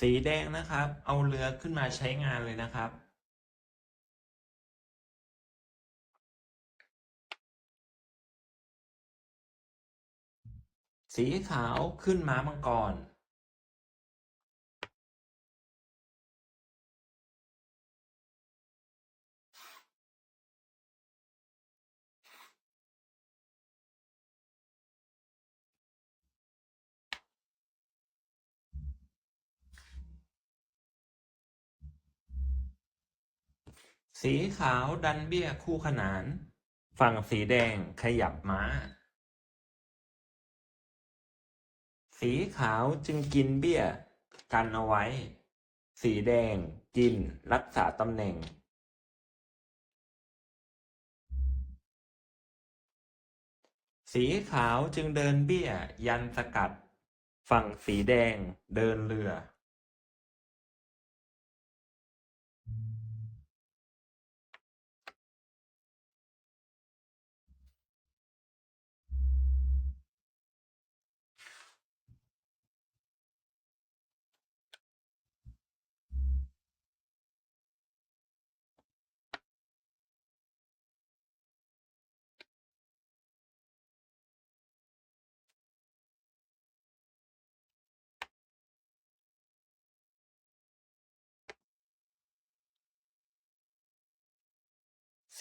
สีแดงนะครับ เอาเรือขึ้นมาใช้งานเลยนะครับ สีขาวขึ้นม้ามังกร สีขาวดันเบี้ยคู่ขนาน ฝั่งสีแดงขยับม้า สีขาวจึงกินเบี้ย กันเอาไว้ สีแดงกินรักษาตำแหน่ง สีขาวจึงเดินเบี้ย ยันสกัด ฝั่งสีแดงเดินเรือ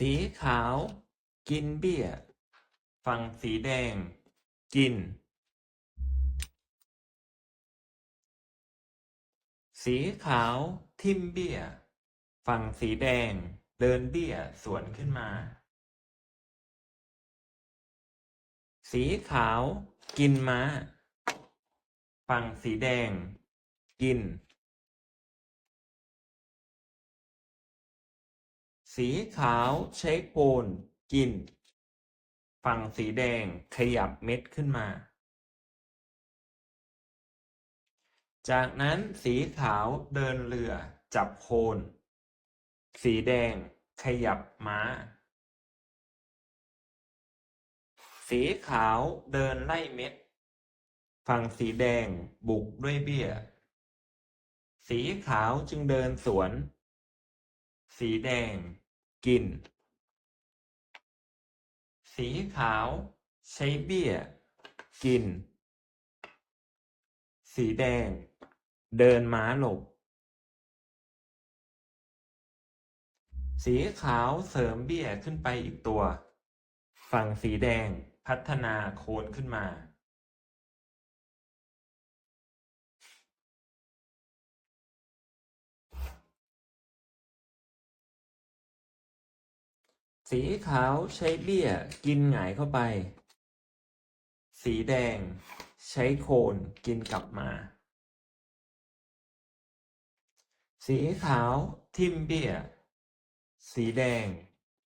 สีขาว กินเบี้ย ฝั่งสีแดง กิน สีขาวทิมเบี้ย ฝั่งสีแดง เดินเบี้ยสวนขึ้นมา สีขาว กินม้า ฝั่งสีแดง กิน สีขาวใช้โกนกิน ฝั่งสีแดงขยับเม็ดขึ้นมา จากนั้นสีขาวเดินเรือจับโคน สีแดงขยับม้า สีขาวเดินไล่เม็ด ฝั่งสีแดงบุกด้วยเบี้ย สีขาวจึงเดินสวน สีแดง กิน สีขาว ใช้เบี้ย กิน สีแดง เดินม้าหลบ สีขาวเสริมเบี้ยขึ้นไปอีกตัว ฝั่งสีแดงพัฒนาโคนขึ้นมา สีขาวใช้เบี้ยกินหงายเข้าไป สีแดงใช้โคนกินกลับมา สีขาวทิ่มเบี้ย สีแดง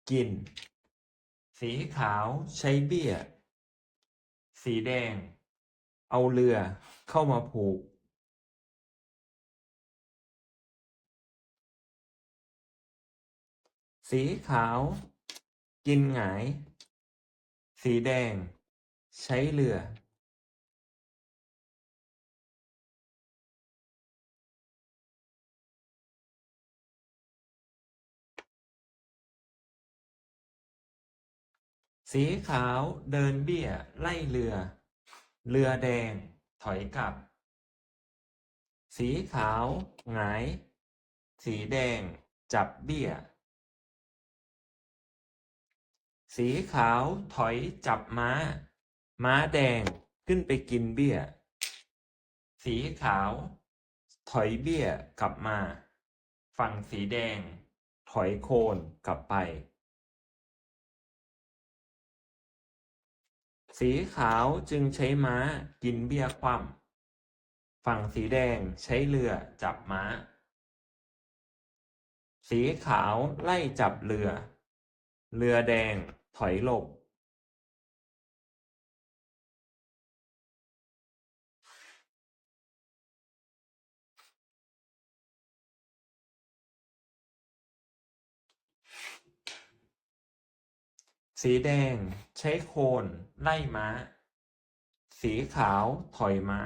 กิน สีขาวใช้เบี้ย สีแดง เอาเรือเข้ามาผูก สีขาว กินหงาย สีแดง ใช้เรือสีขาวเดินเบี้ย ไล่เรือ เรือแดง ถอยกลับ สีขาวหงาย สีแดง จับเบี้ย สีขาวถอยจับม้า ม้าแดงขึ้นไปกินเบี้ย สีขาว ถอยเบี้ยกลับมา ฝั่งสีแดง ถอยโคนกลับไป สีขาวจึงใช้ม้ากินเบี้ยคว่ำฝั่งสีแดงใช้เรือจับม้า สีขาวไล่จับเรือ เรือแดง ถอยลงสีแดงใช้โคนไล่ม้า สีขาวถอยม้า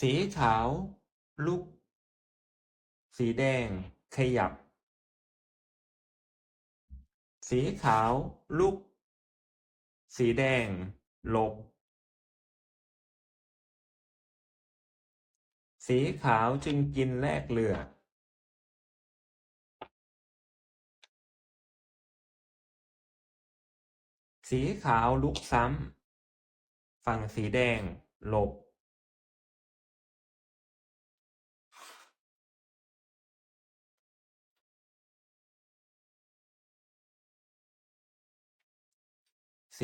สีขาวลุก สีแดงขยับ สีขาวลุก สีแดงหลบ สีขาวจึงกินแลกเรือ สีขาวลุกซ้ำ ฝั่งสีแดงหลบ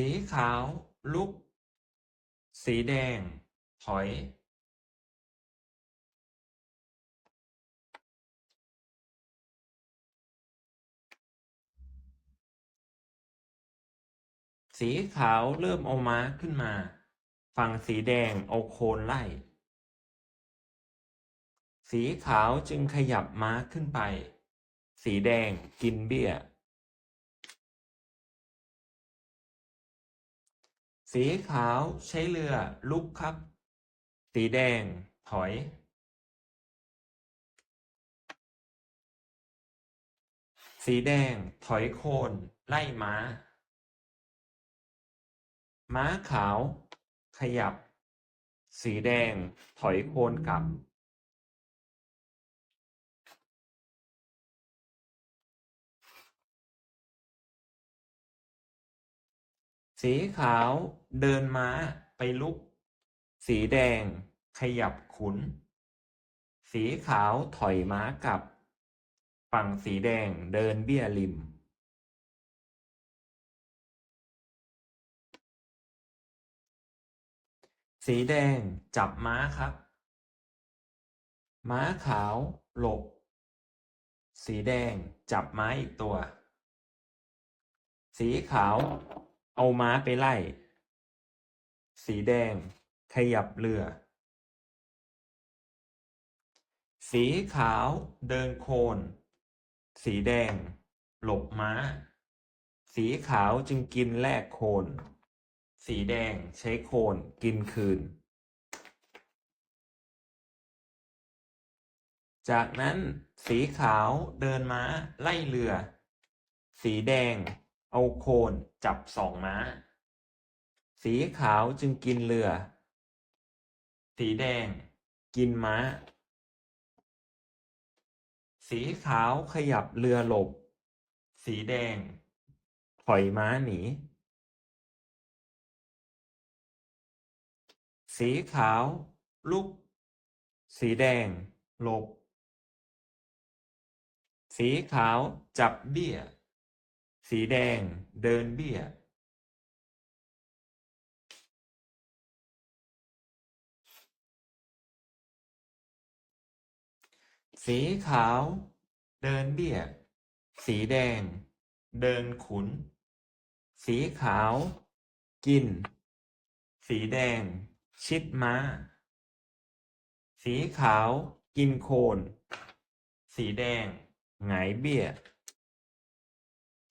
สีขาว ลุก สีแดง ถอย สีขาวเริ่มเอาม้าขึ้นมา ฝั่งสีแดงเอาโคนไล่ สีขาวจึงขยับม้าขึ้นไป สีแดงกินเบี้ย สีขาวใช้เรือลุกครับ สีแดงถอย สีแดงถอยโคนไล่ม้า ม้าขาวขยับ สีแดงถอยโคนกลับ สีขาวเดินม้าไปลุก สีแดงขยับขุน สีขาวถอยม้ากลับ ฝั่งสีแดงเดินเบี้ยริม สีแดงจับม้าครับ ม้าขาวหลบ สีแดงจับม้าอีกตัว สีขาว เอาม้าไปไล่ สีแดง ขยับเรือ สีขาวเดินโคน สีแดง หลบม้า สีขาวจึงกินแลกโคน สีแดงใช้โคนกินคืน จากนั้นสีขาวเดินม้าไล่เรือ สีแดง เอาโคนจับสองม้า สีขาวจึงกินเรือ สีแดงกินม้า สีขาวขยับเรือหลบ สีแดงถอยม้าหนี สีขาวลุก สีแดงหลบ สีขาวจับเบี้ย สีแดงเดินเบี้ย สีขาวเดินเบี้ย สีแดงเดินขุน สีขาวกิน สีแดงชิดม้า สีขาวกินโคน สีแดงหงายเบี้ย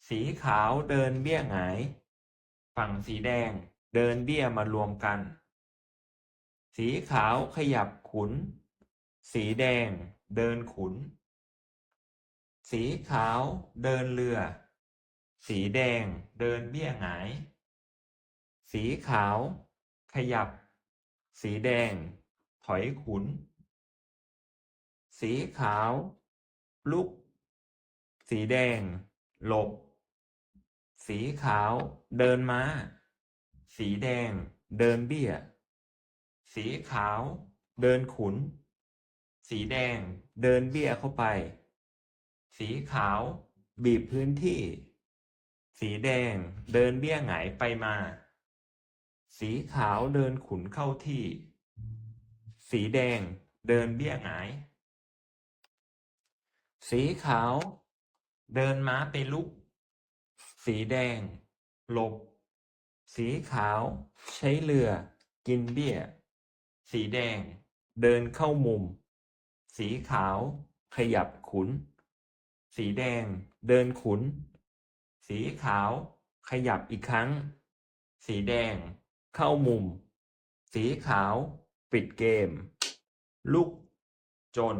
สีขาวเดินเบี้ยหงาย ฝั่งสีแดงเดินเบี้ยมารวมกัน สีขาวขยับขุน สีแดงเดินขุน สีขาวเดินเรือ สีแดงเดินเบี้ยหงาย สีขาว ขยับ สีแดง ถอยขุน สีขาว ลุก สีแดง หลบ สีขาวเดินม้า สีแดงเดินเบี้ย สีขาวเดินขุน สีแดงเดินเบี้ยเข้าไป สีขาวบีบพื้นที่ สีแดงเดินเบี้ยหงายไปมา สีขาวเดินขุนเข้าที่ สีแดงเดินเบี้ยหงาย สีขาวเดินม้าไปลุก สีแดงหลบ สีขาว ใช้เรือ กินเบี้ย สีแดง เดินเข้ามุม สีขาว ขยับขุน สีแดง เดินขุน สีขาว ขยับอีกครั้ง สีแดง เข้ามุม สีขาว ปิดเกม ลุก จน